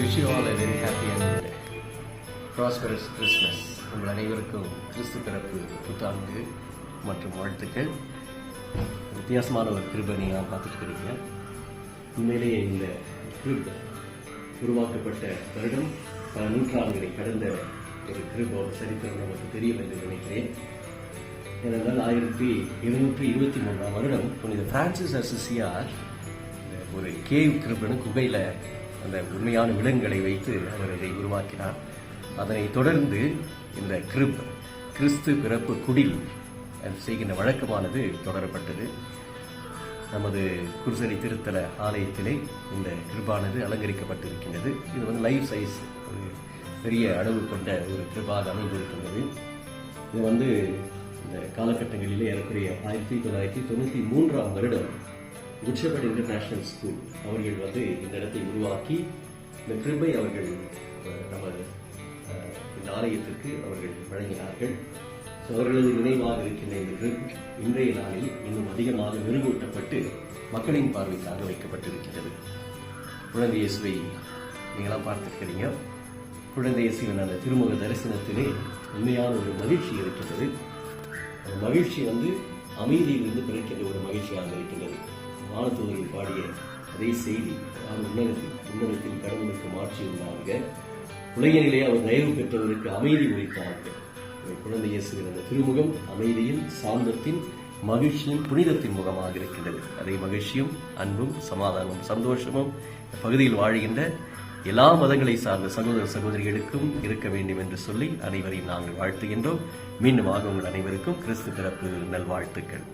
Wish you all a very happy and prosperous Christmas. உங்கள் அனைவருக்கும் கிறிஸ்து பிறப்பு புத்தாண்டு மற்றும் வாழ்த்துக்கள். வித்தியாசமான ஒரு கிருபை நீங்கள் பார்த்துட்டு இருக்கிறீங்க. உண்மையிலேயே இந்த கிருப் உருவாக்கப்பட்ட வருடம் பல நூற்றாண்டுகளை கடந்த ஒரு கிருபோட சரித்திரம் நமக்கு தெரியும் என்று நினைக்கிறேன். ஏனென்றால் ஆயிரத்தி இருநூற்றி இருபத்தி மூணாம் வருடம் புனித பிரான்சிஸ் அசிசியார் ஒரு கேவ் கிருபனு குகையில் அந்த உண்மையான விலங்குகளை வைத்து அவர் இதை உருவாக்கினார். அதனைத் தொடர்ந்து இந்த கிருப் கிறிஸ்து பிறப்பு குடில் செய்கின்ற வழக்கமானது தொடரப்பட்டது. நமது குருசலி திருத்தல ஆலயத்திலே இந்த கிருபானது அலங்கரிக்கப்பட்டிருக்கின்றது. இது வந்து லைஃப் சைஸ் ஒரு பெரிய அளவு கொண்ட ஒரு கிருபாக அமைந்திருக்கின்றது. இது வந்து இந்த காலகட்டங்களிலே ஏறக்குறைய ஆயிரத்தி தொள்ளாயிரத்தி தொண்ணூற்றி மூன்றாம் வருடம் குச்சபட் இன்டர்நேஷனல் ஸ்கூல் அவர்கள் வந்து இந்த இடத்தை உருவாக்கி இந்த கிருபை அவர்கள் நமது இந்த ஆலயத்திற்கு அவர்கள் வழங்கினார்கள். அவர்களது நினைவாக இருக்கின்ற இந்த இன்றைய நாளில் இன்னும் அதிகமாக மெருகூட்டப்பட்டு மக்களின் பார்வைக்காக வைக்கப்பட்டிருக்கிறது குழந்தை இயேசுவை நீங்களாம் பார்த்துருக்கிறீங்க. குழந்தை இயேசுவின் அந்த திருமுக தரிசனத்திலே உண்மையான ஒரு மகிழ்ச்சி இருக்கின்றது. அந்த மகிழ்ச்சி வந்து அமைதியிலிருந்து பிறக்கின்ற ஒரு மகிழ்ச்சியாக வானத்தூதர்கள் பாடிய அதே செய்தி நான் உன்னதத்தில் உன்னதத்தில் கடவுளுக்கு மாற்றி உண்டாக உலகினிலே அவர் தயவு பெற்றவருக்கு அமைதி உரித்தார்கள் குழந்தை இயேசுகிற அந்த திருமுகம் அமைதியின் சாந்தத்தின் மகிழ்ச்சியும் புனிதத்தின் முகமாக இருக்கின்றது. அதே மகிழ்ச்சியும் அன்பும் சமாதானமும் சந்தோஷமும் பகுதியில் வாழ்கின்ற எல்லா மதங்களை சார்ந்த சகோதர சகோதரிகளுக்கும் இருக்க வேண்டும் என்று சொல்லி அனைவரையும் நாங்கள் வாழ்த்துகின்றோம். மீண்டுமாக உங்கள் அனைவருக்கும் கிறிஸ்து பிறப்பு நல்வாழ்த்துக்கள்.